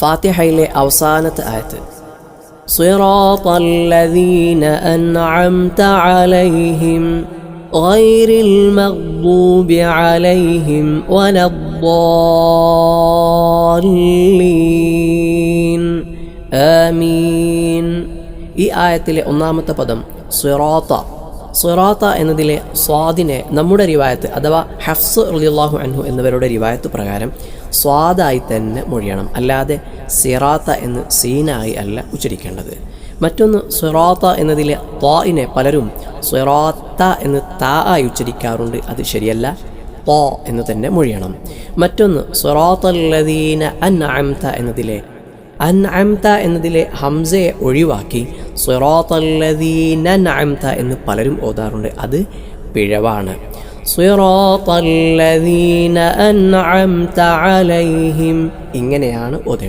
ഫാത്തിഹയിലെ അവസാനത്തെ ആയത്ത് صراط الذين أنعمت عليهم غير المغضوب عليهم ولا الضالين آمين ഈ ആയത്തിലെ ഒന്നാമത്തെ പദം സിറാത്ത സിറാത്ത എന്നതിലെ സ്വാദിനെ നമ്മുടെ റിവായത്ത് അഥവാ ഹഫ്സ് റളിയല്ലാഹു അൻഹു എന്നിവരുടെ റിവായത്ത് പ്രകാരം സ്വാദായി തന്നെ മൊഴിയണം. അല്ലാതെ സിറാത്ത എന്ന് സീനായി അല്ല ഉച്ചരിക്കേണ്ടത്. മറ്റൊന്ന് സിറാത്ത എന്നതിലെ ത്വാഇനെ പലരും സിറാത്ത എന്ന് താ ആയി ഉച്ചരിക്കാറുണ്ട്. അത് ശരിയല്ല. ത്വാ എന്ന് തന്നെ മൊഴിയണം. മറ്റൊന്ന് സിറാത്തല്ലദീന അൻ എന്നതിലെ അൻ അൻഅംത എന്നതിലെ ഹംസയെ ഒഴിവാക്കി സിറാത്തല്ലദീന അൻഅംത എന്ന് പലരും ഓതാറുണ്ട്. അത് പിഴവാണ്. സിറാത്തല്ലദീന അൻഅംത അലൈഹിം. ഇങ്ങനെയാണ് ഓതേണ്ടത്.